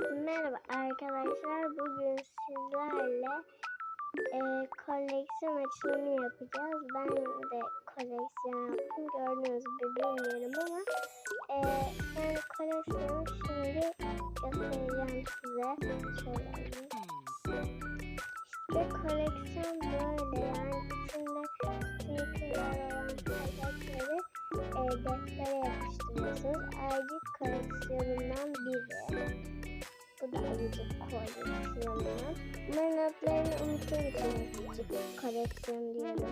Merhaba arkadaşlar. Bugün sizlerle e, koleksiyon açılımı yapacağız. Ben de koleksiyon yaptım. Gördüğünüz gibi bilmiyorum ama e, yani koleksiyonu şimdi göstereceğim size. Şöyle. İşte koleksiyon böyle yani içinde stickerlar olan paketleri e, deftere yapıştırıyorsunuz. Aycık koleksiyonundan biri. Ayıcık koleksiyonundan. Bunların adlarını için ayıcık koleksiyon diyorum.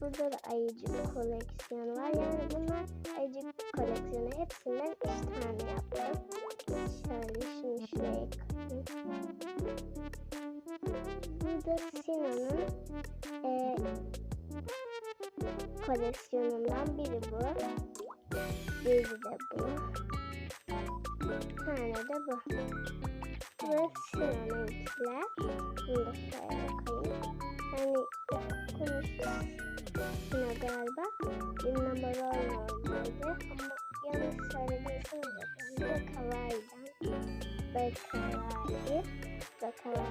Burada da ayıcık koleksiyonu var. Yani bunlar ayıcık koleksiyonu. Hepsinden 3 tane yaptım. Şöyle şunu şuraya koyayım. Burada Sinan'ın e, koleksiyonundan biri bu. Biri de bu. Tane de bu. Burası Sinan'ınkiler. Bunu da şöyle koyayım. Yani konuşuyor Sinan galiba. Bir numara olmalıydı. Ama yanlış söylediysem de ben. Ve Kavai. Ve Kavai.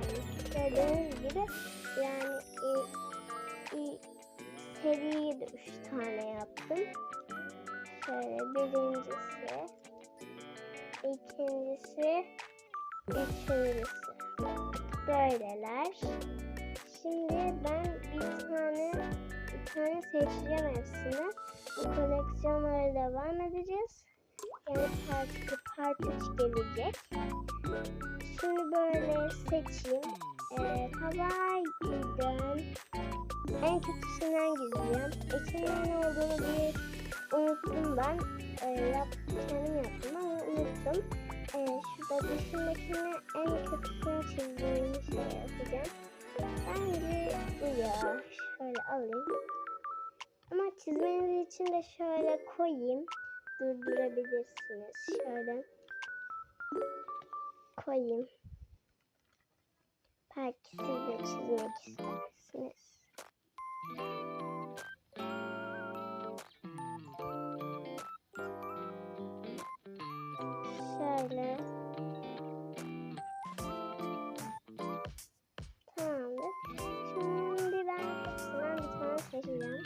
Gördüğünüz gibi yani e, e, seriyi de üç tane yaptım. Şöyle birincisi, ikincisi, üçüncüsü. Böyleler. Şimdi ben bir tane bir tane seçeceğim hepsini. Bu koleksiyonlara devam edeceğiz. Yani part, part 3 gelecek. Şimdi böyle seçeyim. Ee, Hawaii'den en kötüsünden gideceğim. İçinde ne olduğunu bir unuttum ben. Ee, yap, kendim yaptım ama unuttum. Ee, şurada dışındakini en kötüsünü çizdiğim şey yapacağım. Bence bu ya. Şöyle alayım. Ama çizmeniz için de şöyle koyayım. Durdurabilirsiniz. Şöyle koyayım. Belki siz de çizmek istersiniz. Seçeceğim.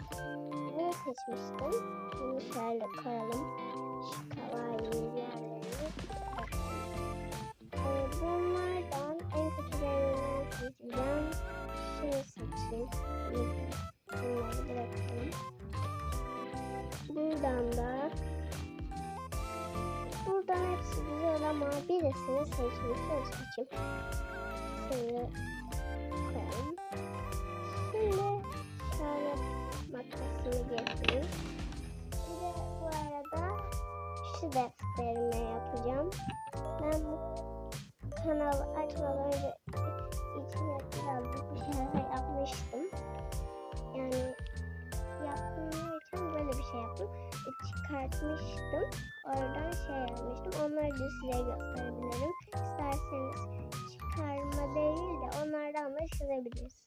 Bunu seçmiştim. Bunu şöyle koyalım. Şu kawaii yerlerini. Ee, bunlardan en kötülerinden seçeceğim. Şunu seçeyim. Bunları bırakalım. Buradan da Buradan hepsi güzel ama birisini seçmiş. Şöyle seçeyim. Şöyle koyalım. Makasını getireyim. Bir de bu arada şu defterime yapacağım. Ben bu kanalı açmadan önce içine birazcık bir şeyler yapmıştım. Yani yaptım derken böyle bir şey yaptım. Çıkartmıştım. Oradan şey yapmıştım. Onları da size gösterebilirim. İsterseniz çıkarma değil de onlardan da çizebiliriz.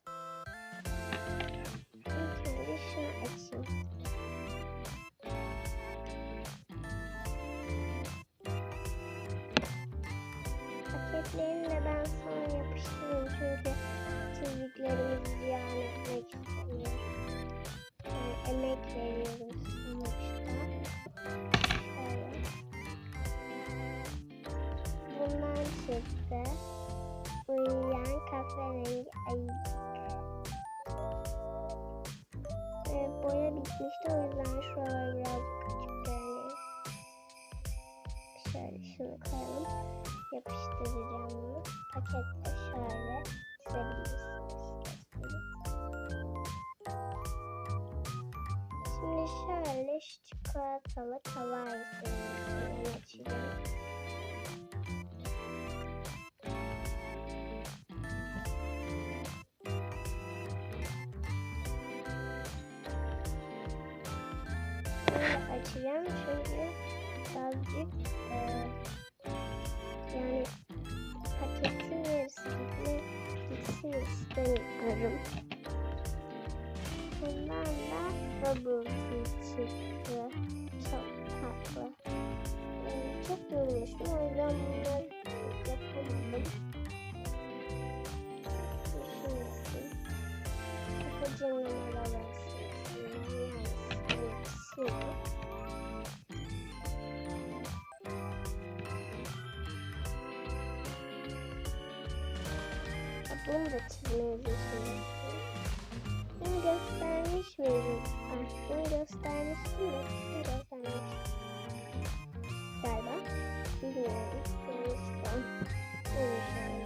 Şunu açayım. Paketlerini de ben sonra yapıştırayım çünkü çizdiklerimizi ziyan etmek istemiyorum. Yani emek veriyorum sonuçta. Şöyle. Bundan çıktı. Uyuyan kahverengi ayıcık. Boya bitmişti o yüzden şuralar biraz küçük görünüyor. Şöyle şunu koyalım. Yapıştıracağım bunu. Pakette şöyle çizebilirsiniz. Şimdi şöyle şu çikolatalı kavayisini açacağım. Açacağım çünkü birazcık e, yani paketin yarısı gitme, gitsin istemiyorum. Bundan da bubble çıktı. Çok tatlı. Evet. çok yorulmuştum. O yüzden bunları yapamadım. Bunu da düşünüyorum. Bunu göstermiş miydim? Ah, bunu göstermiştim de. Bunu göstermiştim. Galiba. Bilmiyorum. Görmüştüm. Neymiş olabilir?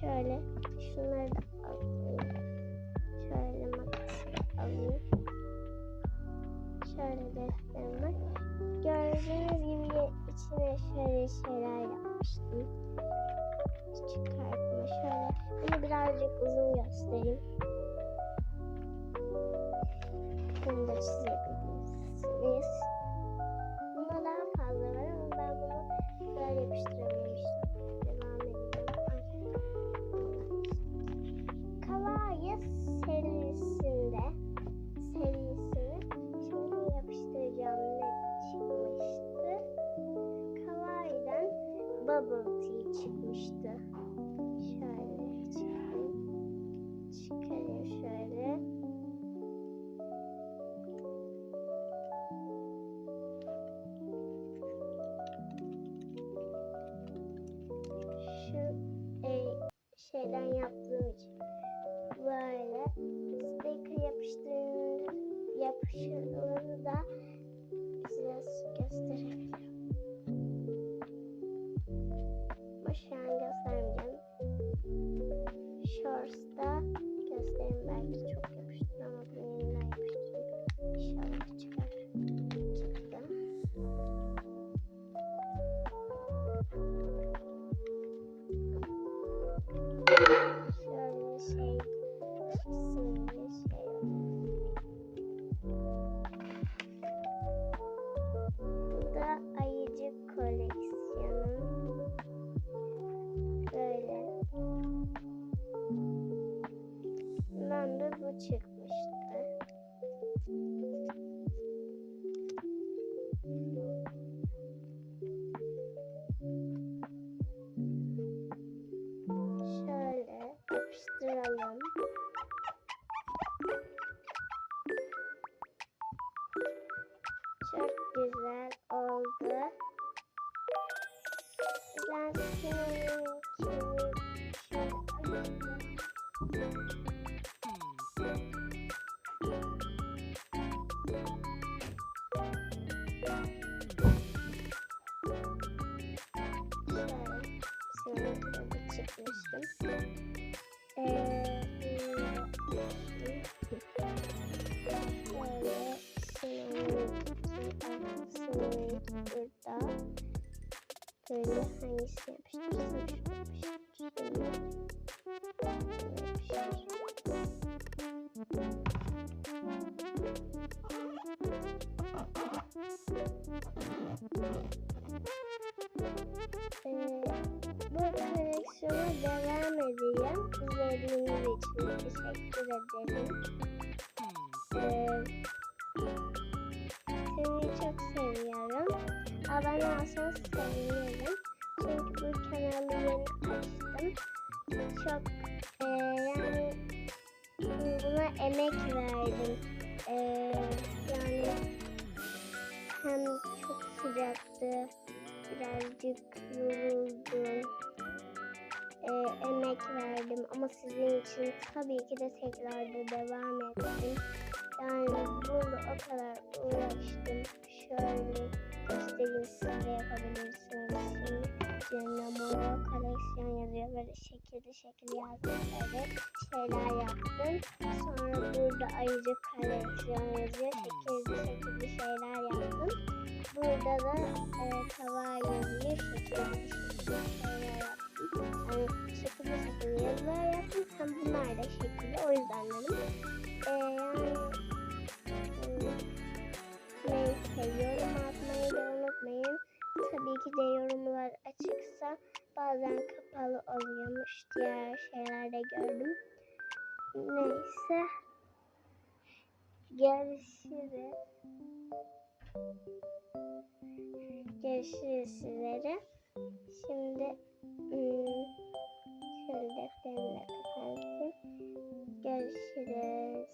Şöyle şunları da alayım. Şöyle makas alayım. Şöyle defterim var. Gördüğünüz gibi içine şöyle şeyler yapmıştım. Çıkartma şöyle. Bunu birazcık uzun göstereyim. Bunu da çizebilirsiniz. Çıkmıştı. Sonraki da çıkmıştım. Çok e, yani buna emek verdim. E, yani hem çok sıcaktı. Birazcık yoruldum. e, emek verdim ama sizin için tabii ki de tekrar da devam ettim. Yani burada o kadar uğraştım. Şöyle göstereyim siz yapabilirsiniz. Şimdi Cennemoro koleksiyon yazıyor. Böyle şekilli şekilli yazdıkları şeyler yaptım. Sonra burada ayıcık koleksiyon yazıyor. Şekilli şekilli şeyler yaptım. Burada da e, tava yazıyor. Şekilli şekilli şeyler yaptım. Yani şekilli şekilli yazılar yaptım. Hem bunlar da şekilli. O yüzden dedim. varmış. Diğer şeylerde gördüm. Neyse. Görüşürüz. Görüşürüz sizlere. Şimdi ıı, şöyle defterimi kapatayım. Görüşürüz.